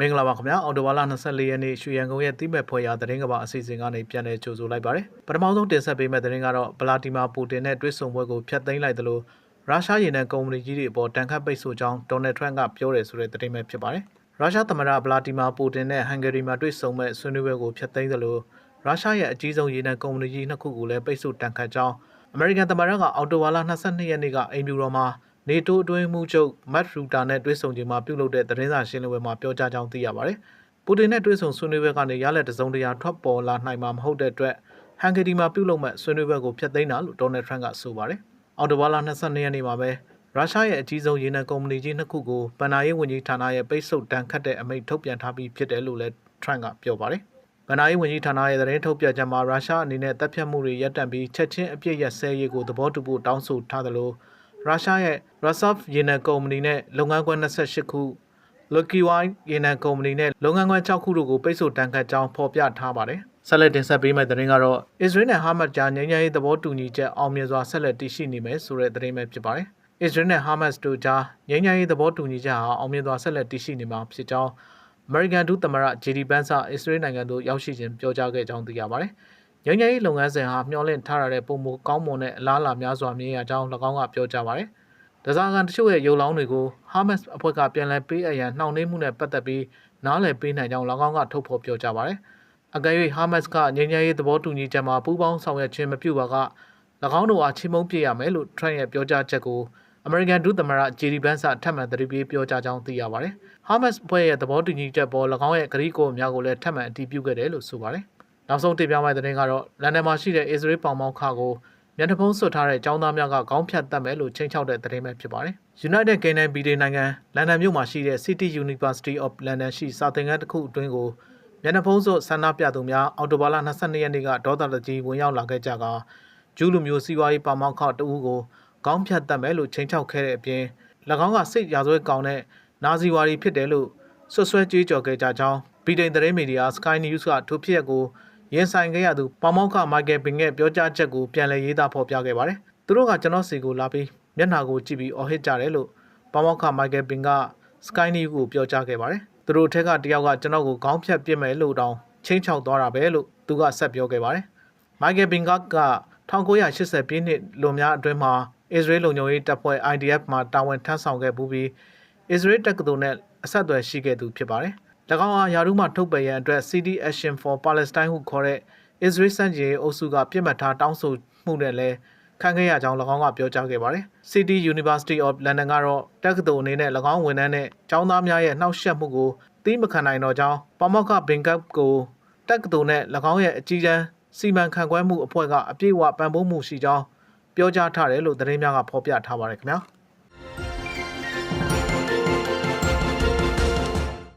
မင်္ဂလာပါခင်ဗျာအော်တိုဘာလ24ရက်နေ့ရွှေရန်ကုန်ရဲ့တိမဲ့ဖွဲ့ရာသတင်းကဘာအစီအစဉ်ကနေပြန်လည်ကြိုဆိုလိုက်ပါတယ်ပထမဆုံးတင်ဆက်ပေးမယ့်သတင်းကတော့ဗလာတီမာပူတင်နဲ့တွဲဆုံပွဲကိုဖျက်သိမ်းလိုက်သလိုရုရှားရေနံကုမ္ပဏီကြီးတွေအပေါ်တန်ခတ်ပိတ်ဆို့ကြောင်းဒေါ်နယ်ထရန့်ကပြောတယ်ဆိုတဲ့သတင်းပဲဖြစ်ပါတယ်ရုရှားသမ္မတဗလာတီမာပူတင်နဲ့ဟန်ဂေရီမှာတွဲဆုံမဲ့ဆွေးနွေးပွဲကိုဖျက်သိမ်းသလိုရုရှားရဲ့အကြီးဆုံးရေနံကုမ္ပဏီကြီးနှစ်ခုကိုလည်းပိတ်ဆို့တန်ခတ်ကြောင်းအမေရိကန်သမ္မတကအော်တိုဘာလ22ရက်နေ့ကအိမ်ဖြူတော်မှာ နေတိုးအတွင်းမှုချုပ်မတ်ရူတာနဲ့တွဲဆုံချိန်မှာပြုလုပ်တဲ့သတင်းစာရှင်းလင်းပွဲမှာပြောကြားကြောင်းသိရပါတယ်။ပူတင်နဲ့တွဲဆုံဆွေးနွေးပွဲကနေရလက်တစုံတရာထွက်ပေါ်လာနိုင်မှာမဟုတ်တဲ့အတွက်ဟန်ဂေရီမှာပြုလုပ်မဲ့ဆွေးနွေးပွဲကိုဖျက်သိမ်းတာလို့ဒေါ်နယ်ထရန့်ကဆိုပါတယ်။အော်တိုဘာလ22ရက်နေ့မှာပဲရုရှားရဲ့အကြီးဆုံးရေနံကုမ္ပဏီကြီးနှစ်ခုကိုဗန်နာရေးဝန်ကြီးဌာနရဲ့ပိတ်ဆို့တန်ခတ်တဲ့အမိန့်ထုတ်ပြန်ထားပြီးဖြစ်တယ်လို့လည်းထရန့်ကပြောပါတယ်။ဗန်နာရေးဝန်ကြီးဌာနရဲ့သတင်းထုတ်ပြန်ချက်မှာရုရှားအနေနဲ့တပ်ဖြတ်မှုတွေရပ်တန့်ပြီးချက်ချင်းအပြစ်ရစဲရေးကိုသဘောတူဖို့တောင်းဆိုထားသလို ရုရှားရဲ့ Rosov ရေနံကုမ္ပဏီနဲ့လုပ်ငန်းခွင်28ခု Lucky Wine ရေနံကုမ္ပဏီနဲ့လုပ်ငန်းခွင်6ခုတို့ကိုပိတ်ဆို့တန်ခတ်ကြောင်းဖော်ပြထားပါတယ်။ဆက်လက်တင်ဆက်ပေးမယ့်သတင်းကတော့ Israel နဲ့ Hamas ကြားငြိမ်းချမ်းရေးသဘောတူညီချက်အောင်မြင်စွာဆက်လက်တည်ရှိနေမယ်ဆိုတဲ့သတင်းပဲဖြစ်ပါတယ်။ Israel နဲ့ Hamas တို့ကြားငြိမ်းချမ်းရေးသဘောတူညီချက်ဟာအောင်မြင်စွာဆက်လက်တည်ရှိနေမှာဖြစ်ကြောင်း American ဒုသမ္မတ JD Vance က Israel နိုင်ငံသို့ရောက်ရှိခြင်းပြောကြားခဲ့ကြောင်းသိရပါတယ်။ ငြိမ်းချမ်းရေးလုပ်ငန်းစဉ်ဟာမျှော်လင့်ထားရတဲ့ပုံမကောင်းမွန်တဲ့အလားအလာများစွာမြင်ရကြောင်း၎င်းကပြောကြားပါတယ်။ဒဇာကန်တချို့ရဲ့ရုပ်လောင်းတွေကို Hamas အဖွဲ့ကပြန်လည်ပေးအပ်ရန်နှောင့်နှေးမှုနဲ့ပတ်သက်ပြီးနားလည်ပေးနိုင်ကြောင်း၎င်းကထုတ်ဖော်ပြောကြားပါတယ်။အကယ်၍ Hamas ကငြိမ်းချမ်းရေးသဘောတူညီချက်မှာပူးပေါင်းဆောင်ရွက်ခြင်းမပြုပါက၎င်းတို့အားချီးမုန်းပြရမယ်လို့ Trump ရဲ့ပြောကြားချက်ကို American ဒုသမ္မတ JD Vance ထပ်မံသတိပေးပြောကြားကြောင်းသိရပါတယ်။ Hamas ဖွဲ့ရဲ့သဘောတူညီချက်ပေါ်၎င်းရဲ့ဂရီးကိုအများကိုလည်းထပ်မံအတည်ပြုခဲ့တယ်လို့ဆိုပါတယ်။ နောက်ဆုံးတင်ပြမယ့်သတင်းကတော့လန်ဒန်မှာရှိတဲ့ Israel ပေါင်မောင်းခါကိုမျက်နှာဖုံးဆွတ်ထားတဲ့ចောင်းသားများကခေါင်းဖြတ်တတ်မယ်လို့ချိန်ချောက်တဲ့သတင်းပဲဖြစ်ပါတယ်။ United Kingdom ပြည်ထောင်နိုင်ငံလန်ဒန်မြို့မှာရှိတဲ့ City University of London ရှိစာသင်ခန်းတစ်ခုအတွင်းကိုမျက်နှာဖုံးဆွတ်ဆန္ဒပြသူများအော်တိုဘာလ22ရက်နေ့ကဒေါသတကြီးဝင်ရောက်လာခဲ့ကြကာဂျူးလူမျိုးစီးပွားရေးပေါင်မောင်းခါတဦးကိုခေါင်းဖြတ်တတ်မယ်လို့ချိန်ချောက်ခဲ့တဲ့အပြင်၎င်းကစိတ်ရာဇဝဲကောင်တဲ့နာဇီဝါဒီဖြစ်တယ်လို့ဆွဆွဲကြေးကြော်ခဲ့ကြကြောင်းဗြိတိန်သတင်းမီဒီယာ Sky News ကထိုဖြစ်ရပ်ကို ရင်ဆိုင်ခဲ့ရသူပေါမောက်ခမိုက်ကယ်ဘင်ရဲ့ပြောကြားချက်ကိုပြန်လည်ရေးသားဖော်ပြခဲ့ပါတယ်။သူတို့ကကျွန်တော်စီကိုလာပြီးမျက်နှာကိုကြည့်ပြီးအော်ဟစ်ကြတယ်လို့ပေါမောက်ခမိုက်ကယ်ဘင်က Sky News ကိုပြောကြားခဲ့ပါတယ်။သူတို့ထက်ကတယောက်ကကျွန်တော်ကိုခေါင်းဖြတ်ပစ်မယ်လို့တောင်ချင်းချောက်သွားတာပဲလို့သူကဆက်ပြောခဲ့ပါတယ်။မိုက်ကယ်ဘင်ကက1980ပြည့်နှစ်လွန်များအတွင်းမှာအစ္စရေးလုံခြုံရေးတပ်ဖွဲ့ IDF မှာတာဝန်ထမ်းဆောင်ခဲ့ပူးပြီးအစ္စရေးတက္ကသိုလ်နဲ့အဆက်အသွယ်ရှိခဲ့သူဖြစ်ပါတယ်။၎ င်းဟာယာရုမှထုတ်ပယ်ရန်အတွက် CD Action for Palestine ဟုခေါ်တဲ့အစ္စရေးစံကြေးအုပ်စုကပြစ်မှတ်ထားတောင်းဆိုမှုနဲ့လည်းခံခဲ့ရကြောင်း၎င်းကပြောကြားခဲ့ပါတယ်။ City University of London ကတော့တက္ကသိုလ်အနေနဲ့၎င်းဝန်ထမ်းနဲ့ကျောင်းသားများရဲ့နှောက်ယှက်မှုကိုသိမခံနိုင်တော့ကြောင်းပမောက္ခဘင်ကပ်ကိုတက္ကသိုလ်နဲ့၎င်းရဲ့အကြီးအကျယ်စီမံခန့်ခွဲမှုအဖွဲ့ကအပြည့်အဝပံ့ပိုးမှုရှိကြောင်းပြောကြားထားတယ်လို့သတင်းများကဖော်ပြထားပါတယ်ခင်ဗျာ။